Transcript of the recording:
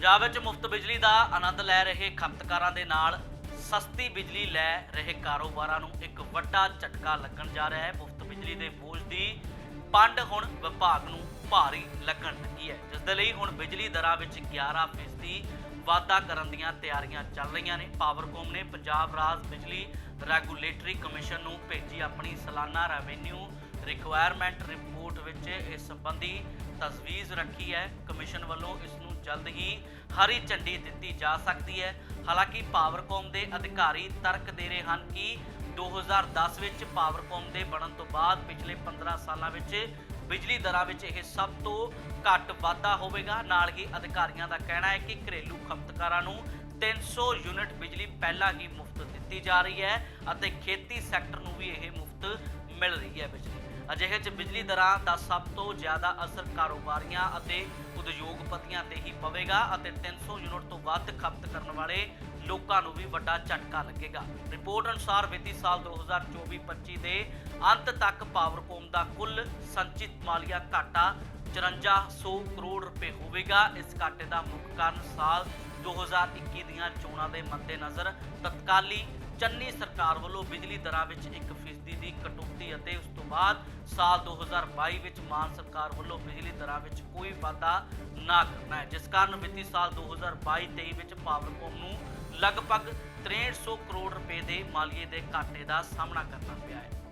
ਪੰਜਾਬ ਵਿੱਚ ਮੁਫਤ ਬਿਜਲੀ ਦਾ ਆਨੰਦ ਲੈ ਰਹੇ ਖਪਤਕਾਰਾਂ ਦੇ ਨਾਲ ਸਸਤੀ ਬਿਜਲੀ ਲੈ ਰਹੇ ਕਾਰੋਬਾਰਾਂ ਨੂੰ ਇੱਕ ਵੱਡਾ ਝਟਕਾ ਲੱਗਣ ਜਾ ਰਿਹਾ ਹੈ। ਮੁਫਤ ਬਿਜਲੀ ਦੇ ਬੋਝ ਦੀ ਪੰਡ ਹੁਣ ਵਿਭਾਗ ਨੂੰ ਭਾਰੀ ਲੱਗਣ ਲੱਗੀ ਹੈ। ਜਿਸ ਦੇ ਲਈ ਹੁਣ ਬਿਜਲੀ ਦਰਾਂ ਵਿੱਚ 11% ਵਾਧਾ ਕਰਨ ਦੀਆਂ ਤਿਆਰੀਆਂ ਚੱਲ ਰਹੀਆਂ ਨੇ। ਪਾਵਰਕੌਮ ਨੇ ਪੰਜਾਬ ਰਾਜ ਬਿਜਲੀ ਰੈਗੂਲੇਟਰੀ ਕਮਿਸ਼ਨ ਨੂੰ ਭੇਜੀ ਆਪਣੀ ਸਾਲਾਨਾ ਰੈਵਨਿਊ ਰਿਕੁਆਇਰਮੈਂਟ ਰਿਪੋਰਟ ਵਿੱਚ ਇਸ ਸੰਬੰਧੀ ਤਜਵੀਜ਼ ਰੱਖੀ ਹੈ। ਕਮਿਸ਼ਨ ਵੱਲੋਂ ਇਸ ਨੂੰ ਜਲਦ ਹੀ ਹਰੀ ਝੰਡੀ ਦਿੱਤੀ ਜਾ ਸਕਦੀ ਹੈ। ਹਾਲਾਂਕਿ ਪਾਵਰਕੌਮ ਦੇ ਅਧਿਕਾਰੀ ਤਰਕ ਦੇ ਰਹੇ ਹਨ ਕਿ 2010 ਵਿੱਚ ਪਾਵਰਕੌਮ ਦੇ ਬਣਨ ਤੋਂ ਬਾਅਦ ਪਿਛਲੇ 15 ਸਾਲਾਂ ਵਿੱਚ ਬਿਜਲੀ ਦਰਾਂ ਵਿੱਚ ਇਹ ਸਭ ਤੋਂ ਘੱਟ ਵਾਧਾ ਹੋਵੇਗਾ। ਨਾਲ ਹੀ ਅਧਿਕਾਰੀਆਂ ਦਾ ਕਹਿਣਾ ਹੈ ਕਿ ਘਰੇਲੂ ਖਪਤਕਾਰਾਂ ਨੂੰ 300 ਯੂਨਿਟ ਬਿਜਲੀ ਪਹਿਲਾਂ ਹੀ ਮੁਫਤ ਦਿੱਤੀ ਜਾ ਰਹੀ ਹੈ ਅਤੇ ਖੇਤੀ ਸੈਕਟਰ ਨੂੰ ਵੀ ਇਹ ਮੁਫਤ ਮਿਲ ਰਹੀ ਹੈ ਬਿਜਲੀ। ਅਜਿਹੇ 'ਚ ਬਿਜਲੀ ਦਰਾਂ ਦਾ ਸਭ ਤੋਂ ਜ਼ਿਆਦਾ ਅਸਰ ਕਾਰੋਬਾਰੀਆਂ ਅਤੇ ਉਦਯੋਗਪਤੀਆਂ ਤੇ ਹੀ ਪਵੇਗਾ ਅਤੇ 300 ਯੂਨਿਟ ਤੋਂ ਵੱਧ ਖਪਤ ਕਰਨ ਵਾਲੇ ਲੋਕਾਂ ਨੂੰ ਵੀ ਵੱਡਾ ਝਟਕਾ ਲੱਗੇਗਾ। ਰਿਪੋਰਟ ਅਨੁਸਾਰ ਵਿੱਤੀ ਸਾਲ 2024-25 ਦੇ ਅੰਤ ਤੱਕ ਪਾਵਰਕੌਮ ਦਾ ਕੁੱਲ ਸੰਚਿਤ ਮਾਲੀਆ ਘਾਟਾ 5400 ਕਰੋੜ ਰੁਪਏ ਹੋਵੇਗਾ। ਇਸ ਘਾਟੇ ਦਾ ਮੁੱਖ ਕਾਰਨ ਸਾਲ 2021 ਦੀਆਂ ਚੋਣਾਂ ਦੇ ਮੱਦੇਨਜ਼ਰ ਤਤਕਾਲੀ ਚੰਨੀ ਸਰਕਾਰ ਵੱਲੋਂ ਬਿਜਲੀ ਦਰਾਂ ਵਿੱਚ 1% ਦੀ ਕਟੌਤੀ ਅਤੇ ਉਸ ਤੋਂ ਬਾਅਦ ਸਾਲ 2022 ਵਿੱਚ ਮਾਨ ਸਰਕਾਰ ਵੱਲੋਂ ਬਿਜਲੀ ਦਰਾਂ ਵਿੱਚ ਕੋਈ ਵਾਧਾ ਨਾ ਕਰਨਾ ਹੈ, ਜਿਸ ਕਾਰਨ ਵਿੱਤੀ ਸਾਲ 2022-23 ਵਿੱਚ ਪਾਵਰਕੌਮ ਨੂੰ ਲਗਭਗ 6300 ਕਰੋੜ ਰੁਪਏ ਦੇ ਮਾਲੀਏ ਦੇ ਘਾਟੇ ਦਾ ਸਾਹਮਣਾ ਕਰਨਾ ਪਿਆ ਹੈ।